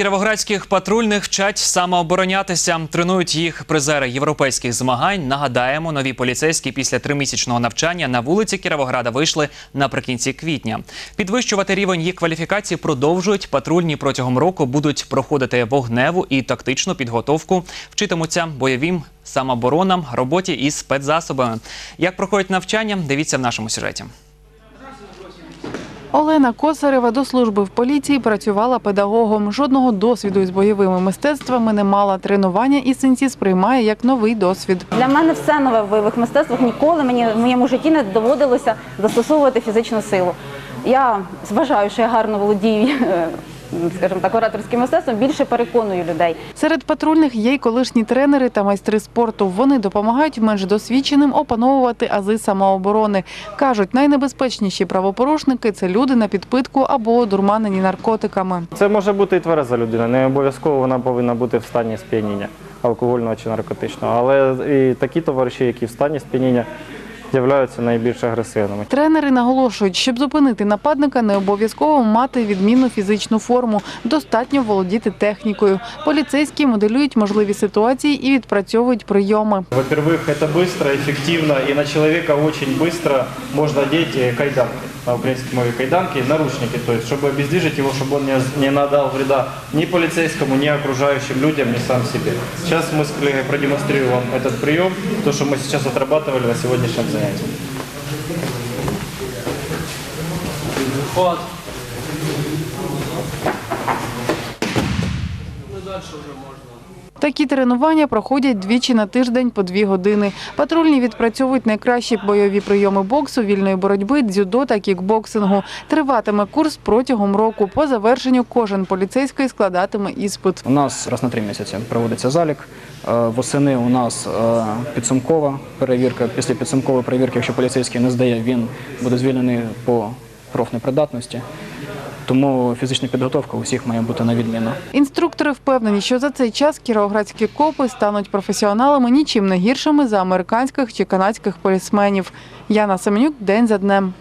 Кіровоградських патрульних вчать самооборонятися. Тренують їх призери європейських змагань. Нагадаємо, нові поліцейські після тримісячного навчання на вулиці Кіровограда вийшли наприкінці квітня. Підвищувати рівень їх кваліфікації продовжують. Патрульні протягом року будуть проходити вогневу і тактичну підготовку, вчитимуться бойовим самооборонам, роботі із спецзасобами. Як проходять навчання, дивіться в нашому сюжеті. Олена Косарева до служби в поліції працювала педагогом. Жодного досвіду із бойовими мистецтвами не мала. Тренування і синці сприймає як новий досвід. Для мене все нове в бойових мистецтвах. Ніколи мені в моєму житті не доводилося застосовувати фізичну силу. Я вважаю, що я гарно володію, скажімо так, ораторським мистецтвом, більше переконую людей. Серед патрульних є й колишні тренери та майстри спорту. Вони допомагають менш досвідченим опановувати ази самооборони. Кажуть, найнебезпечніші правопорушники це люди на підпитку або одурманені наркотиками. Це може бути і твереза людина, не обов'язково вона повинна бути в стані сп'яніння алкогольного чи наркотичного. Але і такі товариші, які в стані сп'яніння, являються найбільш агресивними. Тренери наголошують, щоб зупинити нападника, не обов'язково мати відмінну фізичну форму. Достатньо володіти технікою. Поліцейські моделюють можливі ситуації і відпрацьовують прийоми. Во-первых, это быстро, эффективно, и на человека очень быстро можно одеть э, кайданки. На украинской мове кайданки, наручники, то есть, чтобы обездвижить его, чтобы он не, не надал вреда ни полицейскому, ни окружающим людям, ни сам себе. Сейчас мы с коллегой продемонстрируем вам этот прием, то, что мы сейчас отрабатывали на сегодняшнем занятии. Ход. Ну, дальше уже можно. Такі тренування проходять двічі на тиждень по дві години. Патрульні відпрацьовують найкращі бойові прийоми боксу, вільної боротьби, дзюдо та кікбоксингу. Триватиме курс протягом року. По завершенню кожен поліцейський складатиме іспит. У нас раз на три місяці проводиться залік. Е, Восени у нас е, підсумкова перевірка. Після підсумкової перевірки, якщо поліцейський не здає, він буде звільнений по профнепридатності. Тому фізична підготовка у всіх має бути на відміну. Інструктори впевнені, що за цей час кіровоградські копи стануть професіоналами нічим не гіршими за американських чи канадських полісменів. Яна Семенюк день за днем.